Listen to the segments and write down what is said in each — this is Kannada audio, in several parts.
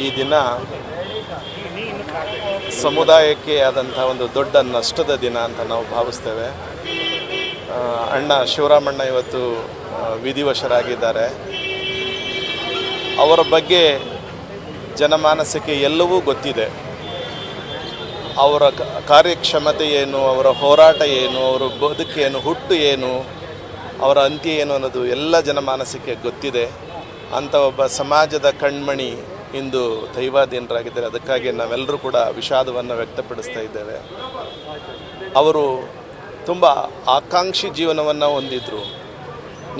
ಈ ದಿನ ಸಮುದಾಯಕ್ಕೆ ಆದಂಥ ಒಂದು ದೊಡ್ಡ ನಷ್ಟದ ದಿನ ಅಂತ ನಾವು ಭಾವಿಸ್ತೇವೆ. ಅಣ್ಣ ಶಿವರಾಮಣ್ಣ ಇವತ್ತು ವಿಧಿವಶರಾಗಿದ್ದಾರೆ. ಅವರ ಬಗ್ಗೆ ಜನಮಾನಸಕ್ಕೆ ಎಲ್ಲವೂ ಗೊತ್ತಿದೆ. ಅವರ ಕಾರ್ಯಕ್ಷಮತೆ ಏನು, ಅವರ ಹೋರಾಟ ಏನು, ಅವರ ಬದುಕೇನು ಹುಟ್ಟು ಏನು, ಅವರ ಅಂತ್ಯ ಏನು ಅನ್ನೋದು ಎಲ್ಲ ಜನಮಾನಸಕ್ಕೆ ಗೊತ್ತಿದೆ. ಅಂಥ ಒಬ್ಬ ಸಮಾಜದ ಕಣ್ಮಣಿ ಇಂದು ದೈವಾಧೀನರಾಗಿದ್ದಾರೆ. ಅದಕ್ಕಾಗಿ ನಾವೆಲ್ಲರೂ ಕೂಡ ವಿಷಾದವನ್ನು ವ್ಯಕ್ತಪಡಿಸ್ತಾ ಇದ್ದೇವೆ. ಅವರು ತುಂಬ ಆಕಾಂಕ್ಷಿ ಜೀವನವನ್ನು ಹೊಂದಿದ್ದರು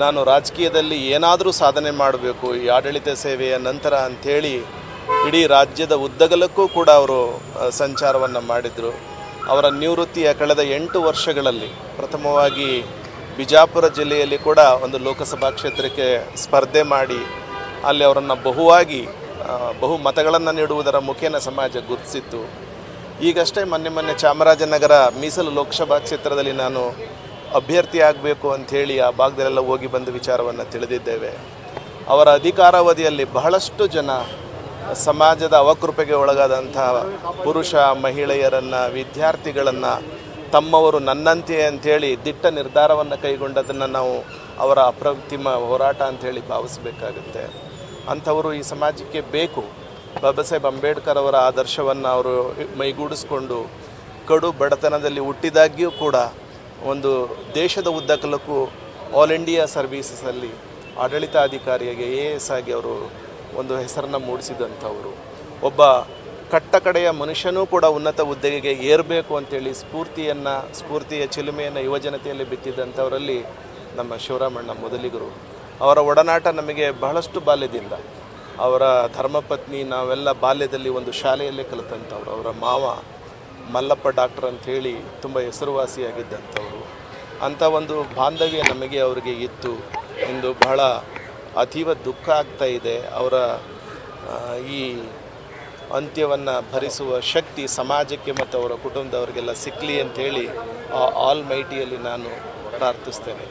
ನಾನು ರಾಜಕೀಯದಲ್ಲಿ ಏನಾದರೂ ಸಾಧನೆ ಮಾಡಬೇಕು, ಈ ಆಡಳಿತ ಸೇವೆಯ ನಂತರ ಅಂಥೇಳಿ ಇಡೀ ರಾಜ್ಯದ ಉದ್ದಗಲಕ್ಕೂ ಕೂಡ ಅವರು ಸಂಚಾರವನ್ನು ಮಾಡಿದರು. ಅವರ ನಿವೃತ್ತಿಯ ಕಳೆದ ಎಂಟು ವರ್ಷಗಳಲ್ಲಿ ಪ್ರಥಮವಾಗಿ ಬಿಜಾಪುರ ಜಿಲ್ಲೆಯಲ್ಲಿ ಕೂಡ ಒಂದು ಲೋಕಸಭಾ ಕ್ಷೇತ್ರಕ್ಕೆ ಸ್ಪರ್ಧೆ ಮಾಡಿ, ಅಲ್ಲಿ ಅವರನ್ನು ಬಹುವಾಗಿ ಬಹು ಮತಗಳನ್ನು ನೀಡುವುದರ ಮುಖೇನ ಸಮಾಜ ಗುರುತಿಸಿತ್ತು. ಈಗಷ್ಟೇ ಮೊನ್ನೆ ಮೊನ್ನೆ ಚಾಮರಾಜನಗರ ಮೀಸಲು ಲೋಕಸಭಾ ಕ್ಷೇತ್ರದಲ್ಲಿ ನಾನು ಅಭ್ಯರ್ಥಿ ಆಗಬೇಕು ಅಂಥೇಳಿ ಆ ಭಾಗದಲ್ಲೆಲ್ಲ ಹೋಗಿ ಬಂದ ವಿಚಾರವನ್ನು ತಿಳಿದಿದ್ದೇವೆ. ಅವರ ಅಧಿಕಾರಾವಧಿಯಲ್ಲಿ ಬಹಳಷ್ಟು ಜನ ಸಮಾಜದ ಅವಕೃಪೆಗೆ ಒಳಗಾದಂಥ ಪುರುಷ, ಮಹಿಳೆಯರನ್ನು, ವಿದ್ಯಾರ್ಥಿಗಳನ್ನು ತಮ್ಮವರು ನನ್ನಂತೆ ಅಂಥೇಳಿ ದಿಟ್ಟ ನಿರ್ಧಾರವನ್ನು ಕೈಗೊಂಡದನ್ನು ನಾವು ಅವರ ಅಪ್ರತಿಮ ಹೋರಾಟ ಅಂಥೇಳಿ ಭಾವಿಸಬೇಕಾಗುತ್ತೆ. ಅಂಥವರು ಈ ಸಮಾಜಕ್ಕೆ ಬೇಕು. ಬಾಬಾ ಸಾಹೇಬ್ ಅಂಬೇಡ್ಕರ್ ಅವರ ಆದರ್ಶವನ್ನು ಅವರು ಮೈಗೂಡಿಸ್ಕೊಂಡು ಕಡು ಬಡತನದಲ್ಲಿ ಹುಟ್ಟಿದಾಗ್ಯೂ ಕೂಡ ಒಂದು ದೇಶದ ಉದ್ದಕಲಕ್ಕೂ ಆಲ್ ಇಂಡಿಯಾ ಸರ್ವೀಸಸಲ್ಲಿ ಆಡಳಿತಾಧಿಕಾರಿಯಾಗಿ ಎ ಎಸ್ ಆಗಿ ಅವರು ಒಂದು ಹೆಸರನ್ನು ಮೂಡಿಸಿದಂಥವರು. ಒಬ್ಬ ಕಟ್ಟ ಕಡೆಯ ಮನುಷ್ಯನೂ ಕೂಡ ಉನ್ನತ ಹುದ್ದೆಗೆ ಏರಬೇಕು ಅಂತೇಳಿ ಸ್ಫೂರ್ತಿಯನ್ನು, ಸ್ಫೂರ್ತಿಯ ಚಿಲುಮೆಯನ್ನು ಯುವಜನತೆಯಲ್ಲಿ ಬಿತ್ತಿದ್ದಂಥವರಲ್ಲಿ ನಮ್ಮ ಶಿವರಾಮಣ್ಣ ಮೊದಲಿಗರು. ಅವರ ಒಡನಾಟ ನಮಗೆ ಬಹಳಷ್ಟು ಬಾಲ್ಯದಿಂದ. ಅವರ ಧರ್ಮಪತ್ನಿ ನಾವೆಲ್ಲ ಬಾಲ್ಯದಲ್ಲಿ ಒಂದು ಶಾಲೆಯಲ್ಲೇ ಕಲಿತಂಥವ್ರು. ಅವರ ಮಾವ ಮಲ್ಲಪ್ಪ ಡಾಕ್ಟರ್ ಅಂಥೇಳಿ ತುಂಬ ಹೆಸರುವಾಸಿಯಾಗಿದ್ದಂಥವ್ರು. ಅಂಥ ಒಂದು ಬಾಂಧವ್ಯ ನಮಗೆ ಅವರಿಗೆ ಇತ್ತು. ಇಂದು ಬಹಳ ಅತೀವ ದುಃಖ ಆಗ್ತಾ ಇದೆ. ಅವರ ಈ ಅಂತ್ಯವನ್ನು ಭರಿಸುವ ಶಕ್ತಿ ಸಮಾಜಕ್ಕೆ ಮತ್ತು ಅವರ ಕುಟುಂಬದವರಿಗೆಲ್ಲ ಸಿಕ್ಕಲಿ ಅಂಥೇಳಿ ಆ ಆಲ್ ಮೈಟಿಯಲ್ಲಿ ನಾನು ಪ್ರಾರ್ಥಿಸ್ತೇನೆ.